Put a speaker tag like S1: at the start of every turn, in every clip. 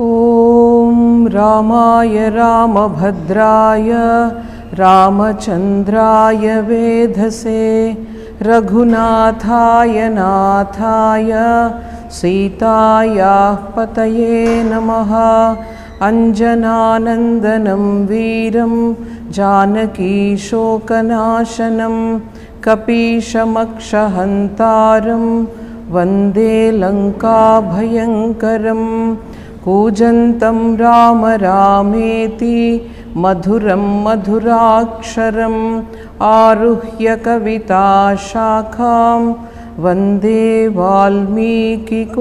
S1: ॐ रामाय रामभद्राय रामचन्द्राय वेधसे रघुनाथाय नाथाय सीतायाः पतये नमः अञ्जनानन्दनं वीरं जानकीशोकनाशनं कपीशमक्षहन्तारं वन्दे लङ्काभयङ्करं कूजन्तं राम रामेति मधुरं मधुराक्षरम् आरुह्य कविताशाखां वन्दे वाल्मीकिकोकिलम्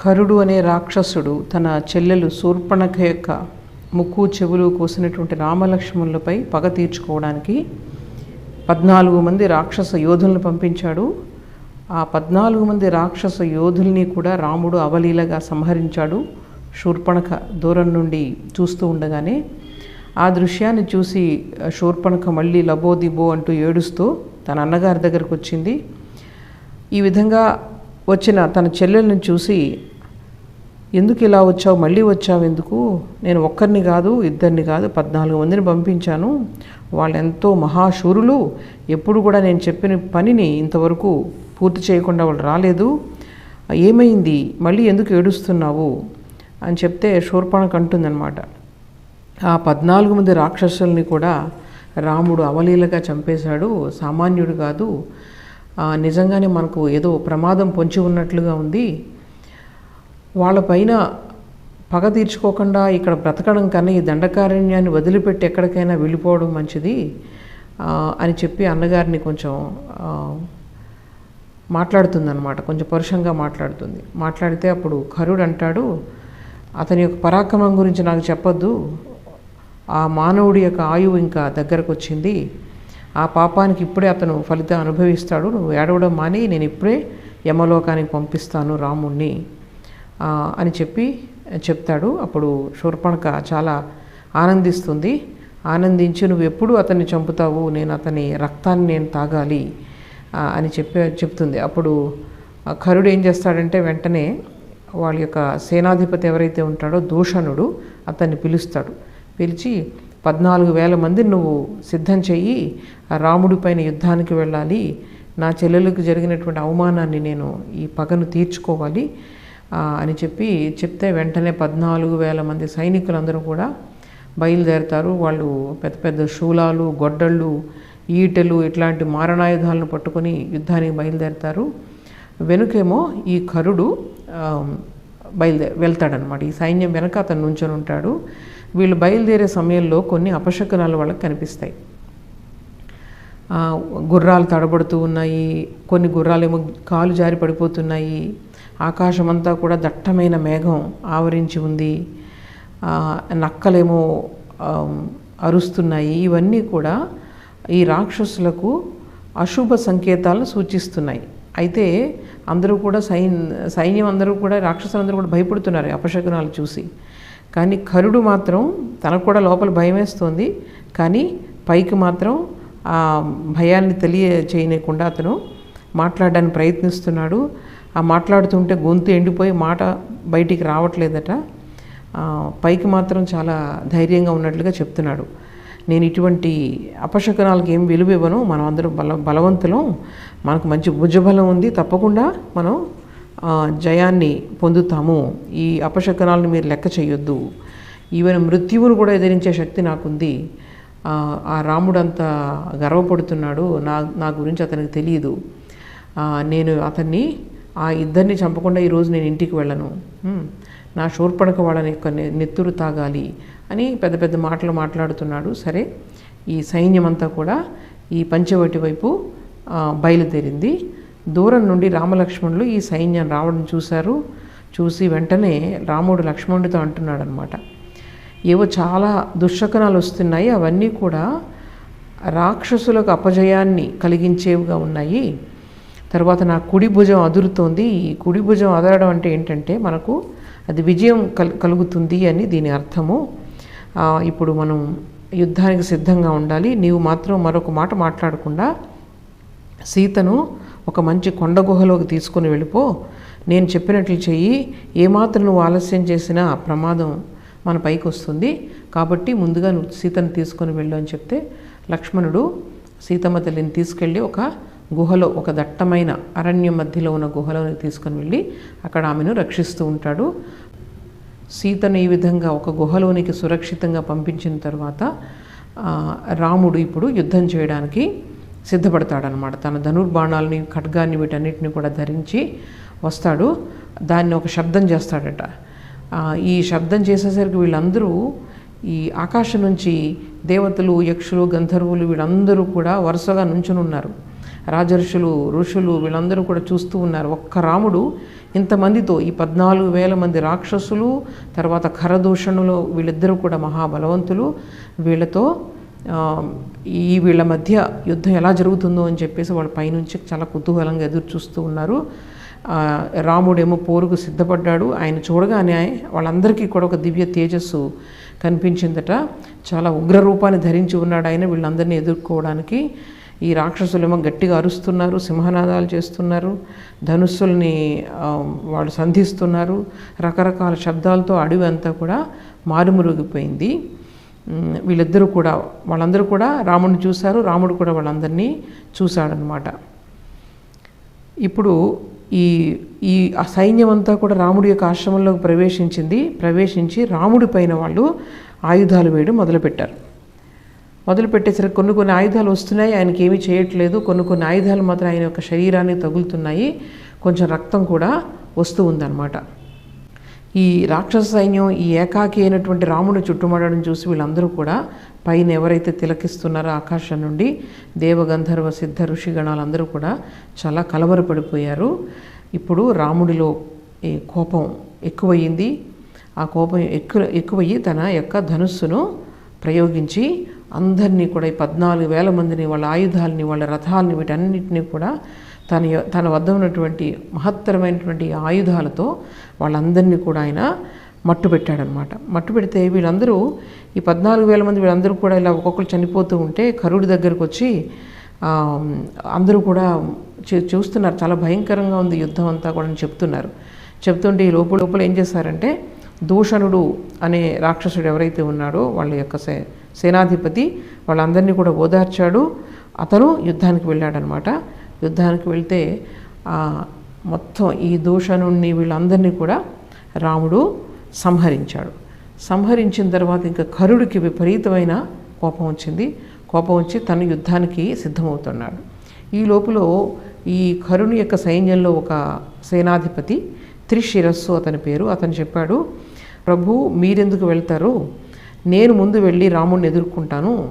S1: కరుడు అనే రాక్షసుడు తన చెల్లెలు శూర్పణఖ యొక్క ముక్కు చెవులు కోసినటువంటి రామలక్ష్మణులపై పగ తీర్చుకోవడానికి పద్నాలుగు మంది రాక్షస యోధులను పంపించాడు ఆ పద్నాలుగు మంది రాక్షస యోధుల్ని కూడా రాముడు అవలీలగా సంహరించాడు. శూర్పణఖ దూరం నుండి చూస్తూ ఉండగానే ఆ దృశ్యాన్ని చూసి శూర్పణఖ మళ్ళీ లబో దిబో అంటూ ఏడుస్తూ తన అన్నగారి దగ్గరకు వచ్చింది. ఈ విధంగా వచ్చిన తన చెల్లెల్ని చూసి ఎందుకు ఇలా వచ్చావు? మళ్ళీ వచ్చావు ఎందుకు? నేను ఒక్కరిని కాదు ఇద్దరిని కాదు పద్నాలుగు మందిని పంపించాను. వాళ్ళు ఎంతో మహాశూరులు. ఎప్పుడు కూడా నేను చెప్పిన పనిని ఇంతవరకు పూర్తి చేయకుండా వాళ్ళు రాలేదు. ఏమైంది? మళ్ళీ ఎందుకు ఏడుస్తున్నావు? అని చెప్తే శూర్పణకు అంటుందన్నమాట ఆ పద్నాలుగు మంది రాక్షసుల్ని కూడా రాముడు అవలీలగా చంపేశాడు. సామాన్యుడు కాదు. నిజంగానే మనకు ఏదో ప్రమాదం పొంచి ఉన్నట్లుగా ఉంది. వాళ్ళపైన పగ తీర్చుకోకుండా ఇక్కడ బ్రతకడం కన్నా ఈ దండకారణ్యాన్ని వదిలిపెట్టి ఎక్కడికైనా వెళ్ళిపోవడం మంచిది. అని చెప్పి అన్నగారిని కొంచెం మాట్లాడుతుందనమాట కొంచెం పరుషంగా మాట్లాడుతుంది. మాట్లాడితే అప్పుడు కరుడు అంటాడు అతని యొక్క పరాక్రమం గురించి నాకు చెప్పొద్దు. ఆ మానవుడి యొక్క ఆయువు ఇంకా దగ్గరకు వచ్చింది ఆ పాపానికి ఇప్పుడే అతను ఫలితం అనుభవిస్తాడు. నువ్వు ఏడవడం మాని నేను ఇప్పుడే యమలోకానికి పంపిస్తాను రాముణ్ణి. అని చెప్పి చెప్తాడు. అప్పుడు శూర్పణక చాలా ఆనందిస్తుంది. ఆనందించి నువ్వు ఎప్పుడు అతన్ని చంపుతావు? నేను అతని రక్తాన్ని నేను తాగాలి. అని చెప్పి చెప్తుంది. అప్పుడు కరుడు ఏం చేస్తాడంటే వెంటనే వాళ్ళ యొక్క సేనాధిపతి ఎవరైతే ఉంటాడో దూషణుడు అతన్ని పిలుస్తాడు. పిలిచి పద్నాలుగు వేల మంది నువ్వు సిద్ధం చెయ్యి రాముడి పైన యుద్ధానికి వెళ్ళాలి నా చెల్లెలకు జరిగినటువంటి అవమానాన్ని నేను ఈ పగను తీర్చుకోవాలి అని చెప్పి చెప్తే వెంటనే పద్నాలుగు వేల మంది సైనికులందరూ కూడా బయలుదేరతారు. వాళ్ళు పెద్ద పెద్ద శూలాలు గొడ్డళ్ళు ఈటెలు ఇట్లాంటి మారణాయుధాలను పట్టుకొని యుద్ధానికి బయలుదేరతారు. వెనుకేమో ఈ కరుడు బయలుదే వెళ్తాడనమాట ఈ సైన్యం వెనక అతను నుంచొని ఉంటాడు. వీళ్ళు బయలుదేరే సమయంలో కొన్ని అపశకునాలు వాళ్ళకి కనిపిస్తాయి. గుర్రాలు తడబడుతూ ఉన్నాయి. కొన్ని గుర్రాలేమో కాలు జారి పడిపోతున్నాయి. ఆకాశమంతా కూడా దట్టమైన మేఘం ఆవరించి ఉంది. నక్కలేమో అరుస్తున్నాయి. ఇవన్నీ కూడా ఈ రాక్షసులకు అశుభ సంకేతాలను సూచిస్తున్నాయి. అయితే అందరూ కూడా సైన్ సైన్యం అందరూ కూడా రాక్షసులందరూ కూడా భయపడుతున్నారు అపశకునాలు చూసి. కానీ కరుడు మాత్రం తనకు కూడా లోపల భయం వేస్తోంది కానీ పైకి మాత్రం ఆ భయాన్ని తెలియ చేయనీయకుండా అతను మాట్లాడడానికి ప్రయత్నిస్తున్నాడు. ఆ మాట్లాడుతుంటే గొంతు ఎండిపోయి మాట బయటికి రావట్లేదట. పైకి మాత్రం చాలా ధైర్యంగా ఉన్నట్లుగా చెప్తున్నాడు. నేను ఇటువంటి అపశకనాలకు ఏం విలువ ఇవ్వను. మనం అందరం బల బలవంతులం. మనకు మంచి భుజబలం ఉంది. తప్పకుండా మనం జయాన్ని పొందుతాము. ఈ అపశకనాలను మీరు లెక్క చేయొద్దు. ఈవెన్ మృత్యువును కూడా ఎదిరించే శక్తి నాకుంది. ఆ, ఆ రాముడు అంత గర్వపడుతున్నాడు. నా నా గురించి అతనికి తెలియదు. నేను అతన్ని ఆ ఇద్దరిని చంపకుండా ఈరోజు నేను ఇంటికి వెళ్ళను. నా శూర్పణక వాళ్ళని యొక్క నెత్తురు తాగాలి అని పెద్ద పెద్ద మాటలు మాట్లాడుతున్నాడు. సరే ఈ సైన్యం అంతా కూడా ఈ పంచవటి వైపు బయలుదేరింది. దూరం నుండి రామలక్ష్మణులు ఈ సైన్యం రావడం చూశారు. చూసి వెంటనే రాముడు లక్ష్మణుడితో అంటున్నాడు అనమాట ఏవో చాలా దుశ్శకనాలు వస్తున్నాయి. అవన్నీ కూడా రాక్షసులకు అపజయాన్ని కలిగించేవిగా ఉన్నాయి. తర్వాత నా కుడి భుజం అదురుతోంది. ఈ కుడి భుజం అదరడం అంటే ఏంటంటే మనకు అది విజయం కల్ కలుగుతుంది అని దీని అర్థము. ఇప్పుడు మనం యుద్ధానికి సిద్ధంగా ఉండాలి. నీవు మాత్రం మరొక మాట మాట్లాడకుండా సీతను ఒక మంచి కొండ గుహలోకి తీసుకొని వెళ్ళిపో. నేను చెప్పినట్లు చెయ్యి. ఏమాత్రం నువ్వు ఆలస్యం చేసినా ప్రమాదం మన పైకి వస్తుంది. కాబట్టి ముందుగా నువ్వు సీతను తీసుకొని వెళ్ళు అని చెప్తే లక్ష్మణుడు సీతమ్మ తల్లిని తీసుకెళ్ళి ఒక గుహలో ఒక దట్టమైన అరణ్యం మధ్యలో ఉన్న గుహలోని తీసుకొని వెళ్ళి అక్కడ ఆమెను రక్షిస్తూ ఉంటాడు. సీతను ఈ విధంగా ఒక గుహలోనికి సురక్షితంగా పంపించిన తర్వాత రాముడు ఇప్పుడు యుద్ధం చేయడానికి సిద్ధపడతాడనమాట తన ధనుర్బాణాలని ఖడ్గాన్ని వీటన్నిటిని కూడా ధరించి వస్తాడు. దాన్ని ఒక శబ్దం చేస్తాడట. ఈ శబ్దం చేసేసరికి వీళ్ళందరూ ఈ ఆకాశం నుంచి దేవతలు యక్షులు గంధర్వులు వీళ్ళందరూ కూడా వరుసగా నుంచుని ఉన్నారు రాజర్షులు ఋషులు వీళ్ళందరూ కూడా చూస్తూ ఉన్నారు. ఒక్క రాముడు ఇంతమందితో ఈ పద్నాలుగు వేల మంది రాక్షసులు తర్వాత ఖరదూషణులు వీళ్ళిద్దరూ కూడా మహాబలవంతులు. వీళ్ళతో ఈ వీళ్ళ మధ్య యుద్ధం ఎలా జరుగుతుందో అని చెప్పేసి వాళ్ళ పైనుంచి చాలా కుతూహలంగా ఎదురు చూస్తూ ఉన్నారు. రాముడేమో పోరుకు సిద్ధపడ్డాడు. ఆయన చూడగానే వాళ్ళందరికీ కూడా ఒక దివ్య తేజస్సు కనిపించిందట. చాలా ఉగ్ర రూపాన్ని ధరించి ఉన్నాడు ఆయన వీళ్ళందరినీ ఎదుర్కోవడానికి. ఈ రాక్షసులేమో గట్టిగా అరుస్తున్నారు సింహనాదాలు చేస్తున్నారు ధనుస్సుల్ని వాళ్ళు సంధిస్తున్నారు రకరకాల శబ్దాలతో అడవి అంతా కూడా మారుమురుగిపోయింది. వీళ్ళిద్దరూ కూడా వాళ్ళందరూ కూడా రాముడిని చూశారు రాముడు కూడా వాళ్ళందరినీ చూశాడనమాట ఇప్పుడు ఈ ఈ ఆ సైన్యం అంతా కూడా రాముడి యొక్క ఆశ్రమంలోకి ప్రవేశించింది ప్రవేశించి రాముడి పైన వాళ్ళు ఆయుధాలు వేయడం మొదలుపెట్టారు. మొదలుపెట్టేసరికి కొన్ని కొన్ని ఆయుధాలు వస్తున్నాయి. ఆయనకి ఏమీ చేయట్లేదు. కొన్ని కొన్ని ఆయుధాలు మాత్రం ఆయన యొక్క శరీరాన్ని తగులుతున్నాయి. కొంచెం రక్తం కూడా వస్తూ ఉందన్నమాట. ఈ రాక్షస సైన్యం ఈ ఏకాకి అయినటువంటి రాముడు చుట్టుమడడం చూసి వీళ్ళందరూ కూడా పైన ఎవరైతే తిలకిస్తున్నారో ఆకాశం నుండి దేవగంధర్వ సిద్ధ ఋషిగణాలందరూ కూడా చాలా కలవరపడిపోయారు. ఇప్పుడు రాముడిలో ఈ కోపం ఎక్కువయ్యింది. ఆ కోపం ఎక్కువ ఎక్కువయ్యి తన యొక్క ధనుస్సును ప్రయోగించి అందరినీ కూడా ఈ పద్నాలుగు వేల మందిని వాళ్ళ ఆయుధాలని వాళ్ళ రథాలని వీటన్నిటినీ కూడా తన తన వద్ద ఉన్నటువంటి మహత్తరమైనటువంటి ఆయుధాలతో వాళ్ళందరినీ కూడా ఆయన మట్టు పెట్టాడనమాట మట్టు పెడితే వీళ్ళందరూ ఈ పద్నాలుగు వేల మంది వీళ్ళందరూ కూడా ఇలా ఒక్కొక్కరు చనిపోతూ ఉంటే కరుడి దగ్గరకు వచ్చి అందరూ కూడా చూస్తున్నారు. చాలా భయంకరంగా ఉంది యుద్ధం అంతా కూడా అని చెప్తున్నారు. చెప్తుంటే ఈ లోపల లోపల ఏం చేశారంటే దూషణుడు అనే రాక్షసుడు ఎవరైతే ఉన్నాడో వాళ్ళ యొక్క సే సేనాధిపతి వాళ్ళందరినీ కూడా ఓదార్చాడు. అతను యుద్ధానికి వెళ్ళాడనమాట యుద్ధానికి వెళ్తే మొత్తం ఈ దూషణుణ్ణి వీళ్ళందరినీ కూడా రాముడు సంహరించాడు. సంహరించిన తర్వాత ఇంకా కరుడికి విపరీతమైన కోపం వచ్చింది. కోపం వచ్చి తను యుద్ధానికి సిద్ధమవుతున్నాడు. ఈ లోపల ఈ కరుని యొక్క సైన్యంలో ఒక సేనాధిపతి త్రిశిరస్సు అతని పేరు. అతను చెప్పాడు ప్రభు మీరెందుకు వెళ్తారు? నేను ముందు వెళ్ళి రాముడిని ఎదుర్కొంటాను.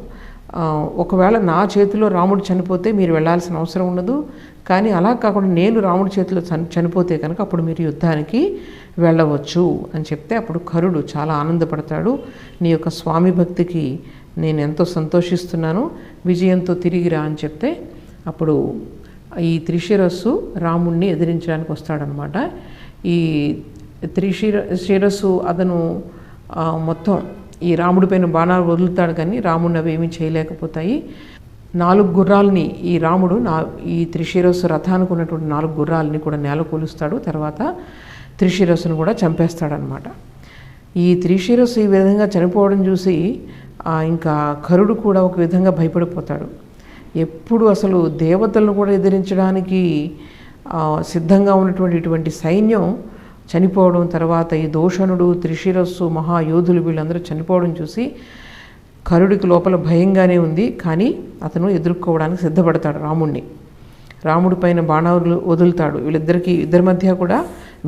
S1: ఒకవేళ నా చేతిలో రాముడు చనిపోతే మీరు వెళ్ళాల్సిన అవసరం ఉండదు. కానీ అలా కాకుండా నేను రాముడి చేతిలో చని చనిపోతే కనుక అప్పుడు మీరు యుద్ధానికి వెళ్ళవచ్చు అని చెప్తే అప్పుడు కరుడు చాలా ఆనందపడతాడు. నీ యొక్క స్వామి భక్తికి నేను ఎంతో సంతోషిస్తున్నాను. విజయంతో తిరిగిరా అని చెప్తే అప్పుడు ఈ త్రిశిరస్సు రాముణ్ణి ఎదిరించడానికి వస్తాడనమాట ఈ త్రిశిర శిరస్సు అతను మొత్తం ఈ రాముడి పైన బాణాలు వదులుతాడు కానీ రాముడిని అవి ఏమీ చేయలేకపోతాయి. నాలుగు గుర్రాలని ఈ రాముడు నా ఈ త్రిశిరస్సు రథానికి ఉన్నటువంటి నాలుగు గుర్రాలని కూడా నేల కూలుస్తాడు. తర్వాత త్రిశిరస్సును కూడా చంపేస్తాడనమాట ఈ త్రిశిరస్సు ఈ విధంగా చనిపోవడం చూసి ఇంకా కరుడు కూడా ఒక విధంగా భయపడిపోతాడు. ఎప్పుడు అసలు దేవతలను కూడా ఎదిరించడానికి సిద్ధంగా ఉన్నటువంటి ఇటువంటి సైన్యం చనిపోవడం తర్వాత ఈ దోషణుడు త్రిశిరస్సు మహాయోధులు వీళ్ళందరూ చనిపోవడం చూసి కరుడికి లోపల భయంగానే ఉంది. కానీ అతను ఎదుర్కోవడానికి సిద్ధపడతాడు రాముణ్ణి. రాముడి పైన బాణాలు వదులుతాడు. వీళ్ళిద్దరికీ ఇద్దరి మధ్య కూడా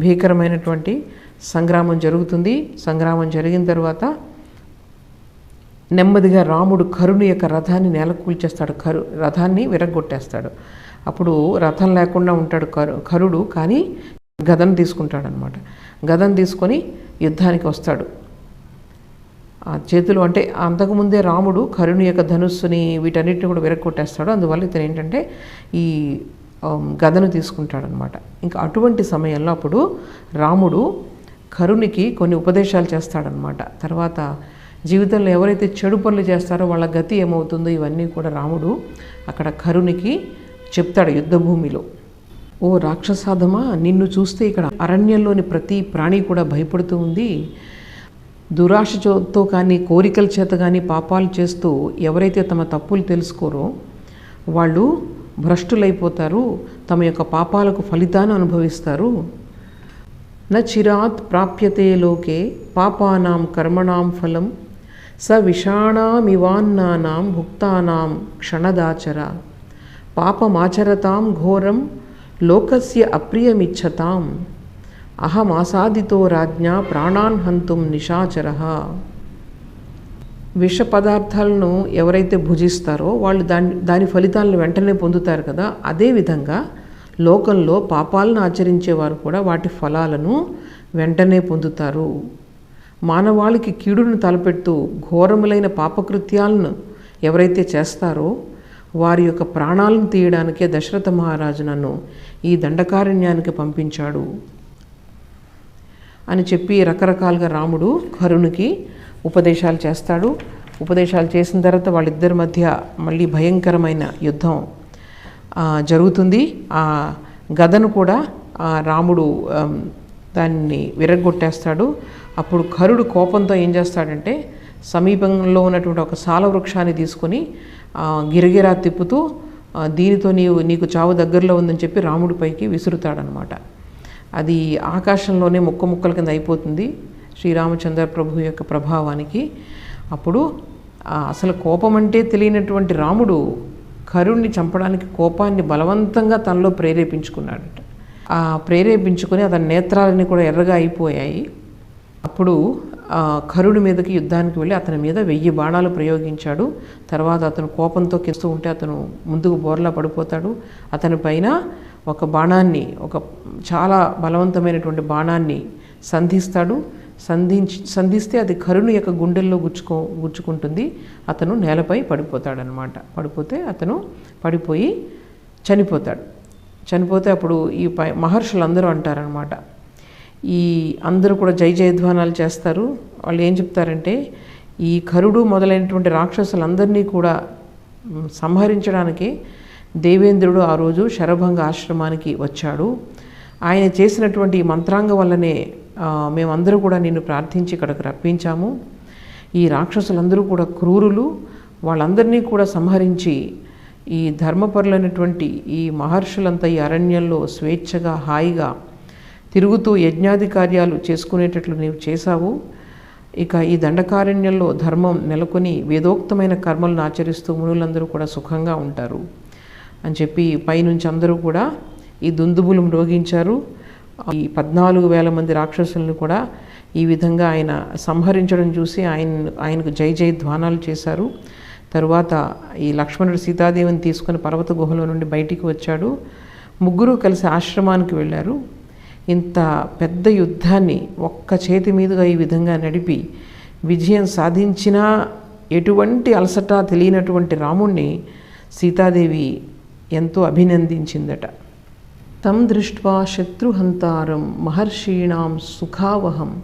S1: భీకరమైనటువంటి సంగ్రామం జరుగుతుంది. సంగ్రామం జరిగిన తర్వాత నెమ్మదిగా రాముడు కరుని యొక్క రథాన్ని నేల కూల్చేస్తాడు కరు రథాన్ని విరగొట్టేస్తాడు అప్పుడు రథం లేకుండా ఉంటాడు కరు కరుడు. కానీ గదను తీసుకుంటాడనమాట. గదను తీసుకొని యుద్ధానికి వస్తాడు. ఆ చేతులు అంటే అంతకుముందే రాముడు కరుణి యొక్క ధనుస్సుని వీటన్నిటిని కూడా విరగొట్టేస్తాడు అందువల్ల ఇతను ఏంటంటే ఈ గదను తీసుకుంటాడనమాట. ఇంకా అటువంటి సమయంలో అప్పుడు రాముడు కరుణికి కొన్ని ఉపదేశాలు చేస్తాడనమాట. తర్వాత జీవితంలో ఎవరైతే చెడు పనులు చేస్తారో వాళ్ళ గతి ఏమవుతుందో ఇవన్నీ కూడా రాముడు అక్కడ కరుణికి చెప్తాడు యుద్ధభూమిలో. ఓ రాక్షసాధమా? నిన్ను చూస్తే ఇక్కడ అరణ్యంలోని ప్రతి ప్రాణి కూడా భయపడుతూ ఉంది. దురాశతో కానీ కోరికల చేత కానీ పాపాలు చేస్తూ ఎవరైతే తమ తప్పులు తెలుసుకోరో వాళ్ళు భ్రష్టులైపోతారు తమ యొక్క పాపాలకు ఫలితాన్ని అనుభవిస్తారు. న చిరాత్ ప్రాప్యతే లోకే పాపానాం కర్మణాం ఫలం స విషాణామివాన్నానాం భుక్తానాం క్షణదాచర. పాపమాచరతాం ఘోరం లోకస్య అప్రియమిచ్చతాం. అహమాసాదితో రాజ్ఞా ప్రాణాన్ హంతుం నిషాచర విష పదార్థాలను ఎవరైతే భుజిస్తారో వాళ్ళు దాని దాని ఫలితాలను వెంటనే పొందుతారు కదా. అదేవిధంగా లోకంలో పాపాలను ఆచరించేవారు కూడా వాటి ఫలాలను వెంటనే పొందుతారు. మానవాళికి కీడును తలపెడుతూ ఘోరములైన పాపకృత్యాలను ఎవరైతే చేస్తారో వారి యొక్క ప్రాణాలను తీయడానికే దశరథ మహారాజు నన్ను ఈ దండకారణ్యానికి పంపించాడు అని చెప్పి రకరకాలుగా రాముడు కరుణుకి ఉపదేశాలు చేస్తాడు. ఉపదేశాలు చేసిన తర్వాత వాళ్ళిద్దరి మధ్య మళ్ళీ భయంకరమైన యుద్ధం జరుగుతుంది. ఆ గదను కూడా రాముడు దాన్ని విరగొట్టేస్తాడు అప్పుడు కరుడు కోపంతో ఏం చేస్తాడంటే సమీపంలో ఉన్నటువంటి ఒక సాల వృక్షాన్ని తీసుకొని గిరగిరా తిప్పుతూ దీనితో నీవు నీకు చావు దగ్గరలో ఉందని చెప్పి రాముడి పైకి విసురుతాడనమాట. అది ఆకాశంలోనే ముక్క ముక్కల కింద అయిపోతుంది శ్రీరామచంద్ర ప్రభు యొక్క ప్రభావానికి. అప్పుడు అసలు కోపం అంటే తెలియనటువంటి రాముడు కరుణ్ణి చంపడానికి కోపాన్ని బలవంతంగా తనలో ప్రేరేపించుకున్నాడట. ఆ ప్రేరేపించుకొని అతని నేత్రాలన్నీ కూడా ఎర్రగా అయిపోయాయి. అప్పుడు కరుడి మీదకి యుద్ధానికి వెళ్ళి అతని మీద వెయ్యి బాణాలు ప్రయోగించాడు. తర్వాత అతను కోపంతో కిస్తూ ఉంటే అతను ముందుకు బోర్లా పడిపోతాడు. అతని పైన ఒక బాణాన్ని ఒక చాలా బలవంతమైనటువంటి బాణాన్ని సంధిస్తాడు. సంధించి సంధిస్తే అది కరుణు యొక్క గుండెల్లో గుచ్చుకో గుచ్చుకుంటుంది. అతను నేలపై పడిపోతాడనమాట పడిపోతే అతను పడిపోయి చనిపోతాడు. చనిపోతే అప్పుడు ఈ పై మహర్షులందరూ అంటారనమాట ఈ అందరూ కూడా జై జయధ్వానాలు చేస్తారు. వాళ్ళు ఏం చెప్తారంటే ఈ కరుడు మొదలైనటువంటి రాక్షసులందరినీ కూడా సంహరించడానికి దేవేంద్రుడు ఆ రోజు శరభంగ ఆశ్రమానికి వచ్చాడు. ఆయన చేసినటువంటి ఈ మంత్రాంగం వల్లనే మేమందరూ కూడా నిన్ను ప్రార్థించి ఇక్కడికి రప్పించాము. ఈ రాక్షసులందరూ కూడా క్రూరులు. వాళ్ళందరినీ కూడా సంహరించి ఈ ధర్మపరులైనటువంటి ఈ మహర్షులంతా ఈ అరణ్యంలో స్వేచ్ఛగా హాయిగా తిరుగుతూ యజ్ఞాది కార్యాలు చేసుకునేటట్లు నీవు చేశావు. ఇక ఈ దండకారణ్యంలో ధర్మం నెలకొని వేదోక్తమైన కర్మలను ఆచరిస్తూ మునులందరూ కూడా సుఖంగా ఉంటారు అని చెప్పి పైనుంచి అందరూ కూడా ఈ దుందుబులు మ్రోగించారు. ఈ పద్నాలుగు వేల మంది రాక్షసులను కూడా ఈ విధంగా ఆయన సంహరించడం చూసి ఆయన ఆయనకు జై జై ధ్వానాలు చేశారు. తరువాత ఈ లక్ష్మణుడు సీతాదేవిని తీసుకొని పర్వత గుహలో నుండి బయటికి వచ్చాడు. ముగ్గురు కలిసి ఆశ్రమానికి వెళ్ళారు. ఇంత పెద్ద యుద్ధాన్ని ఒక్క చేతి మీదుగా ఈ విధంగా నడిపి విజయం సాధించినా ఎటువంటి అలసట తెలియనటువంటి రాముణ్ణి సీతాదేవి ఎంతో అభినందించిందట. తం దృష్ట్వా శత్రుహంతారం మహర్షీణాం సుఖావహం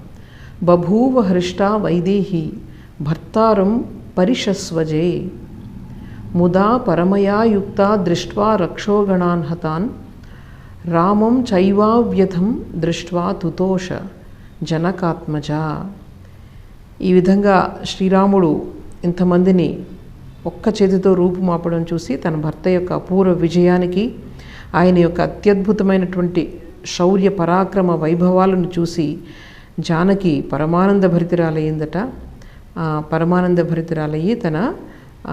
S1: బభూవ హృష్టా వైదేహి భర్తారం పరిషస్వజే ముదా పరమయాయుక్తా దృష్ట్వా రక్షోగణాన్ హతాన్ రామం చైవావ్యథం దృష్ట్వా తుతోష జనకాత్మజ. ఈ విధంగా శ్రీరాముడు ఇంతమందిని ఒక్క చేతితో రూపుమాపడం చూసి తన భర్త యొక్క అపూర్వ విజయానికి ఆయన యొక్క అత్యద్భుతమైనటువంటి శౌర్య పరాక్రమ వైభవాలను చూసి జానకి పరమానంద భరితురాలయ్యిందట. పరమానంద భరితురాలయ్యి తన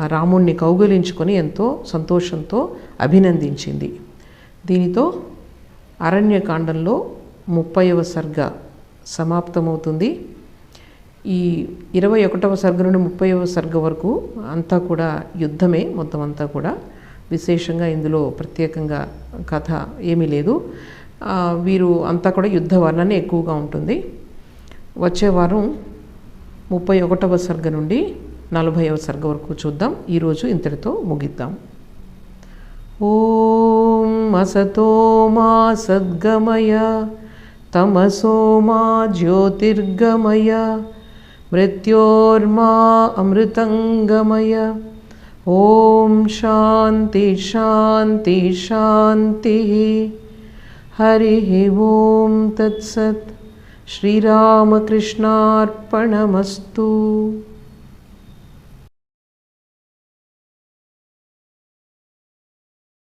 S1: రాముణ్ణి కౌగిలించుకొని ఎంతో సంతోషంతో అభినందించింది. దీనితో అరణ్యకాండంలో ముప్పైవ సర్గ సమాప్తమవుతుంది. ఈ ఇరవై ఒకటవ సర్గ నుండి ముప్పైవ సర్గ వరకు అంతా కూడా యుద్ధమే మొత్తం అంతా కూడా. విశేషంగా ఇందులో ప్రత్యేకంగా కథ ఏమీ లేదు. వీరు అంతా కూడా యుద్ధ వర్ణనే ఎక్కువగా ఉంటుంది. వచ్చే వారం ముప్పై ఒకటవ సర్గ నుండి నలభైవ సర్గ వరకు చూద్దాం. ఈరోజు ఇంతటితో ముగిద్దాం. ॐ असतो मा सद्गमय तमसो मा ज्योतिर्गमय मृत्योर्मा अमृतङ्गमय। ॐ शान्ति शान्ति शान्तिः। हरिः ॐ तत्सत्। श्रीरामकृष्णार्पणमस्तु।